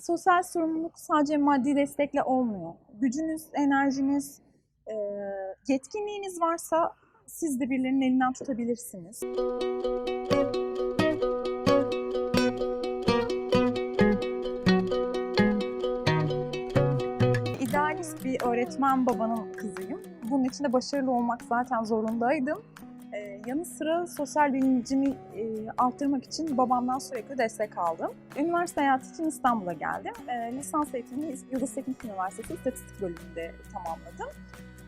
Sosyal sorumluluk sadece maddi destekle olmuyor. Gücünüz, enerjiniz, e, yetkinliğiniz varsa siz de birilerinin elinden tutabilirsiniz. İdealist bir öğretmen babanın kızıyım. Bunun için de başarılı olmak zaten zorundaydım. Yanı sıra sosyal bilincimi e, arttırmak için babamdan sürekli destek aldım. Üniversite hayatı için İstanbul'a geldim. Ee, lisans eğitimini Yıldız Teknik Üniversitesi İstatistik bölümünde tamamladım.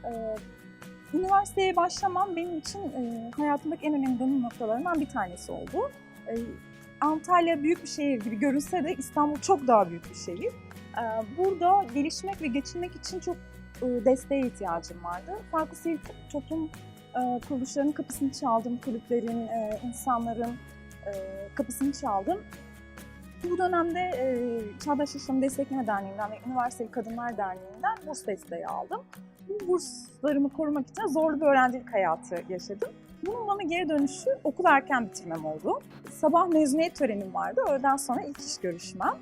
Ee, üniversiteye başlamam benim için e, hayatımdaki en önemli dönüm noktalarından bir tanesi oldu. Ee, Antalya büyük bir şehir gibi görünse de İstanbul çok daha büyük bir şehir. Ee, burada gelişmek ve geçinmek için çok e, desteğe ihtiyacım vardı. Farklı sivil toplum e, kuruluşlarının kapısını çaldım, kulüplerin, e, insanların e, kapısını çaldım. Bu dönemde e, Çağdaş Yaşam Destekleme Derneği'nden ve Üniversiteli Kadınlar Derneği'nden burs desteği aldım. Bu burslarımı korumak için zorlu bir öğrencilik hayatı yaşadım. Bunun bana geri dönüşü okul erken bitirmem oldu. Sabah mezuniyet törenim vardı, öğleden sonra ilk iş görüşmem.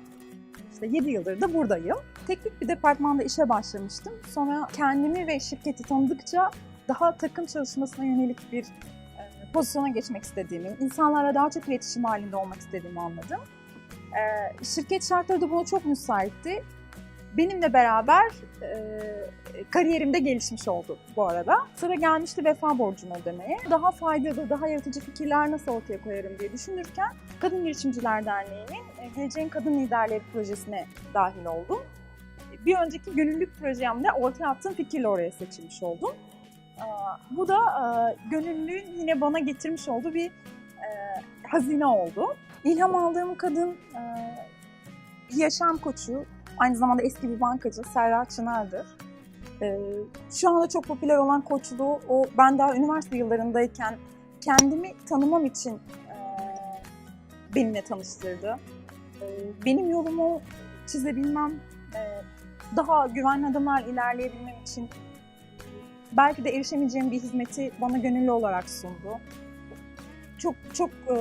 İşte 7 yıldır da buradayım. Teknik bir departmanda işe başlamıştım. Sonra kendimi ve şirketi tanıdıkça daha takım çalışmasına yönelik bir e, pozisyona geçmek istediğimi, insanlarla daha çok iletişim halinde olmak istediğimi anladım. E, şirket şartları da buna çok müsaitti. Benimle beraber e, kariyerimde gelişmiş oldu bu arada. Sıra gelmişti vefa borcumu ödemeye. Daha faydalı, daha yaratıcı fikirler nasıl ortaya koyarım diye düşünürken Kadın Girişimciler Derneği'nin e, Geleceğin Kadın Liderleri projesine dahil oldum. Bir önceki gönüllülük projemde ortaya attığım fikirle oraya seçilmiş oldum. Bu da e, gönüllülüğün yine bana getirmiş olduğu bir e, hazine oldu. İlham aldığım kadın e, yaşam koçu, aynı zamanda eski bir bankacı Serra Çınar'dır. Şu anda çok popüler olan koçluğu, o ben daha üniversite yıllarındayken kendimi tanımam için benimle tanıştırdı. Benim yolumu çizebilmem, daha güvenli adımlar ilerleyebilmem için belki de erişemeyeceğim bir hizmeti bana gönüllü olarak sundu. Çok çok e,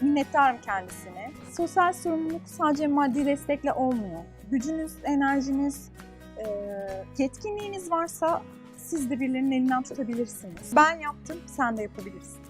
minnettarım kendisine. Sosyal sorumluluk sadece maddi destekle olmuyor. Gücünüz, enerjiniz, e, yetkinliğiniz varsa siz de birilerinin elinden tutabilirsiniz. Ben yaptım, sen de yapabilirsin.